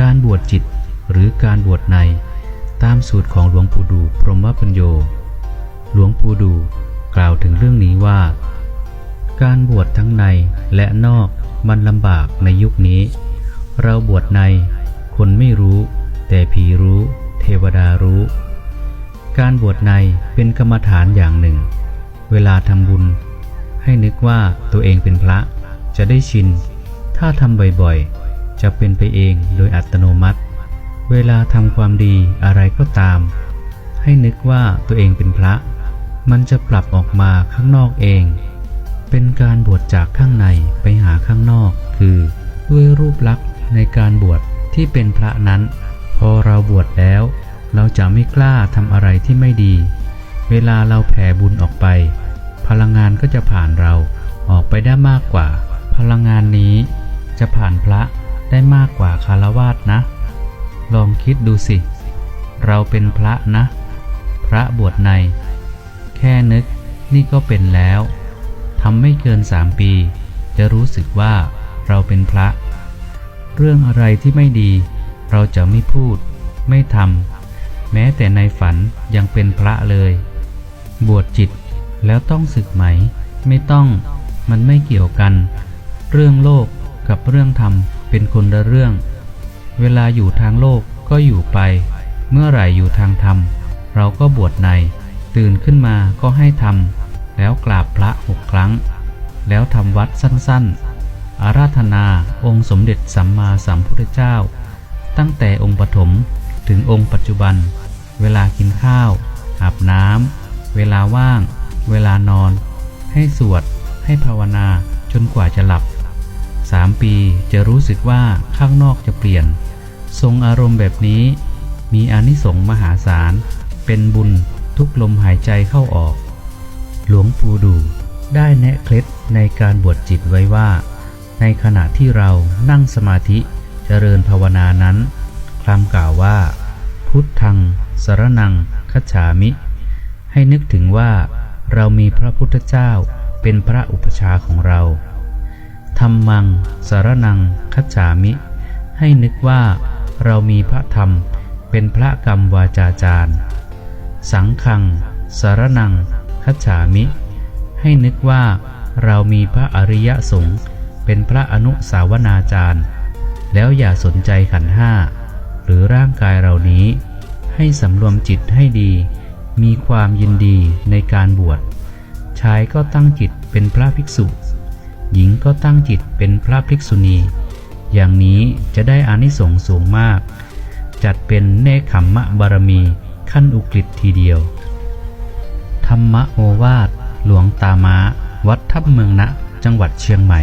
การบวชจิตหรือการบวชในตามสูตรของหลวงปู่ดูพรหมปัญโย หลวงปู่ดูกล่าวถึงเรื่องนี้ว่า การบวชทั้งในและนอกมันลำบากในยุคนี้ เราบวชในคนไม่รู้ แต่ผีรู้ เทวดารู้ การบวชในเป็นกรรมฐานอย่างหนึ่ง เวลาทำบุญ ให้นึกว่าตัวเองเป็นพระจะได้ชิน ถ้าทำบ่อยๆ จะเป็นไปเองโดยอัตโนมัติ เวลาทำความดีอะไรก็ตาม ให้นึกว่าตัวเองเป็นพระ มันจะปรับออกมาข้างนอกเอง เป็นการบวชจากข้างในไปหาข้างนอก คือด้วยรูปลักษณ์ในการบวชที่เป็นพระนั้น พอเราบวชแล้ว เราจะไม่กล้าทำอะไรที่ไม่ดี เวลาเราแผ่บุญออกไป พลังงานก็จะผ่านเราออกไปได้มากกว่า พลังงานนี้จะผ่านพระ ได้มากกว่าคารวาสนะ ลองคิดดูสิ เราเป็นพระนะ พระบวชใน แค่นึกนี่ก็เป็นแล้วทำไม่เกินสามปี จะรู้สึกว่าเราเป็นพระ เรื่องอะไรที่ไม่ดี เราจะไม่พูด ไม่ทำแม้แต่ในฝันยังเป็นพระเลย บวชจิตแล้วต้องศึกไหม ไม่ต้อง มันไม่เกี่ยวกัน เรื่องโลกกับเรื่องธรรม เป็นคนละเรื่อง เวลาอยู่ทางโลกก็อยู่ไป เมื่อไหร่อยู่ทางธรรม เราก็บวชใน ตื่นขึ้นมาก็ให้ทำแล้วกราบพระหกครั้ง แล้วทำวัดสั้นๆ อาราธนาองค์สมเด็จสัมมาสัมพุทธเจ้า ตั้งแต่องค์ปฐมถึงองค์ปัจจุบัน เวลากินข้าวอาบน้ำเวลาว่าง เวลานอน ให้สวด ให้ภาวนาจนกว่าจะหลับ สามปีจะรู้สึกว่าข้างนอกจะเปลี่ยน ทรงอารมณ์แบบนี้ มีอนิสงส์มหาศาล เป็นบุญทุกลมหายใจเข้าออก หลวงปู่ดูได้แนะเคล็ดในการบวชจิตไว้ว่า ในขณะที่เรานั่งสมาธิเจริญภาวนานั้นคลำกล่าวว่า พุทธัง สรนังคัจฉามิ ให้นึกถึงว่าเรามีพระพุทธเจ้าเป็นพระอุปชาของเรา ธรรมัง สารนัง คัจฉามิ ให้นึกว่าเรามีพระธรรมเป็นพระกรรมวาจาจารย์ สังฆัง สารนัง คัจฉามิ ให้นึกว่าเรามีพระอริยสงฆ์เป็นพระอนุสาวนาจารย์ แล้วอย่าสนใจขันห้า หรือร่างกายเรานี้ ให้สำรวมจิตให้ดี มีความยินดีในการบวชชายก็ตั้งจิตเป็นพระภิกษุ หญิงก็ตั้งจิตเป็นพระภิกษุณี อย่างนี้จะได้อานิสงส์สูงมาก จัดเป็นเนคขมมะบารมีขั้นอุกฤษทีเดียว ธรรมโอวาท หลวงตาม้าวัดทับเมืองนะ จังหวัดเชียงใหม่